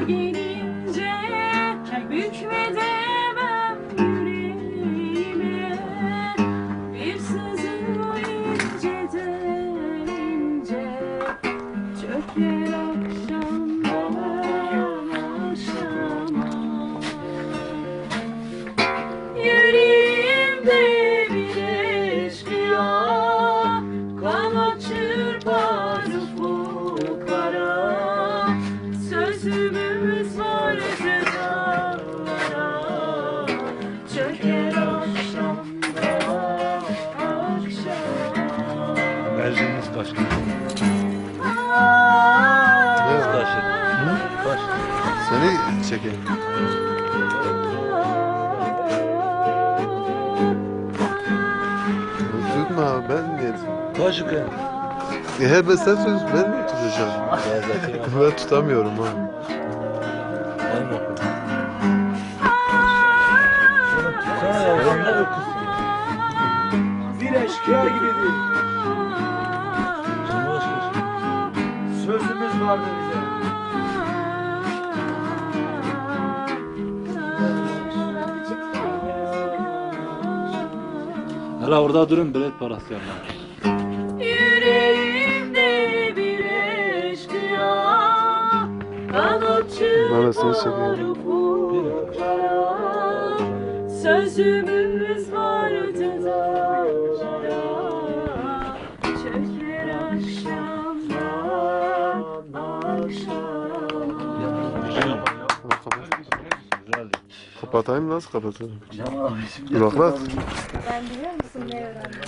gelince bükmeden çöker akşamda akşam. Benziniz kaçtı. Hız taşı. Taş. Seni çekeyim. Üzülme ben niye? Taşı kıyam. He ben sen söz ben mi tutacağım? Ben tutamıyorum ha. Aynen. Bir eşkıya. Sen başkasın. Sözümüz vardı bize. Hala orada durun bilet parası yapma. Yüreğimde bir eşkıya Kanatçı Bana seni çekeyim. Sözümüz vardı da Çöker akşamdan akşama. Kapatayım nasıl şimdi Kulaklar. Ben biliyor musun ne öğrendim?